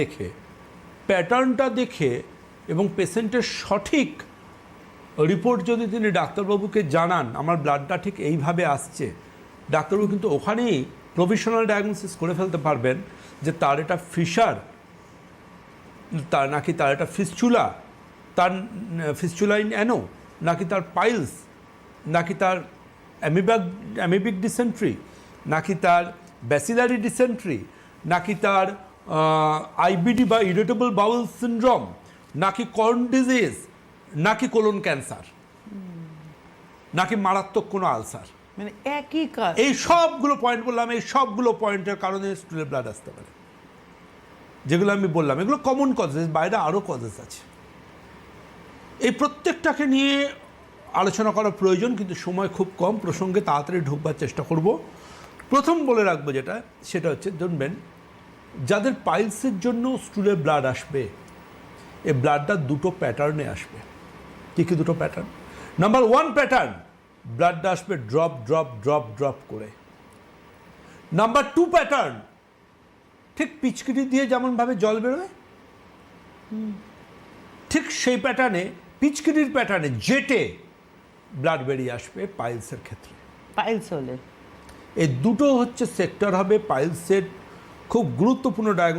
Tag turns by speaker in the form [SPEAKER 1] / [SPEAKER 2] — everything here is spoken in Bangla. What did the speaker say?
[SPEAKER 1] দেখে প্যাটার্নটা দেখে এবং পেশেন্টের সঠিক রিপোর্ট যদি তিনি ডাক্তারবাবুকে জানান, আমার ব্লাডটা ঠিক এইভাবে আসছে, ডাক্তারবাবু কিন্তু ওখানেই প্রফেশনাল ডায়াগনোসিস করে ফেলতে পারবেন যে তার এটা ফিশার তার নাকি তার এটা ফিস্চুলা তার ফিস্চুলাইন অ্যানো নাকি তার পাইলস নাকি তার অ্যামিবাক অ্যামিবিক ডিসেন্ট্রি নাকি তার ব্যাসিলারি ডিসেন্ট্রি নাকি তার আইবিডি বা ইরিটেবল বাউল সিনড্রোম নাকি কর্ন ডিজিজ নাকি কোলন ক্যান্সার নাকি মারাত্মক কোনো আলসার
[SPEAKER 2] মানে একই কাজ।
[SPEAKER 1] এই সবগুলো পয়েন্ট বললাম এই সবগুলো পয়েন্টের কারণে স্টুলে ব্লাড আসতে পারে। যেগুলো আমি বললাম এগুলো কমন কজেস বাইরে আরও কজেস আছে। এই প্রত্যেকটাকে নিয়ে আলোচনা করা প্রয়োজন কিন্তু সময় খুব কম। প্রসঙ্গে তাড়াতাড়ি ঢুকবার চেষ্টা করব। প্রথম বলে রাখব যেটা সেটা হচ্ছে জানবেন যাদের পাইলসের জন্য স্টুলে ব্লাড আসবে এই ব্লাডটা দুটো প্যাটার্নে আসবে। কী কী দুটো প্যাটার্ন? নাম্বার ওয়ান প্যাটার্ন ব্লাডটা আসবে ড্রপ ড্রপ ড্রপ ড্রপ করে। নাম্বার টু প্যাটার্ন ঠিক পিচকিটি দিয়ে যেমনভাবে জল বেরোয় ঠিক সেই প্যাটার্নে পিচকিটির প্যাটার্নে জেটে ব্লাড বেরিয়ে আসবে পাইলসের ক্ষেত্রে।
[SPEAKER 2] পাইলস হলে।
[SPEAKER 1] এই দুটো হচ্ছে সেক্টর হবে পাইলসের খুব গুরুত্বপূর্ণ ডায়াগনোস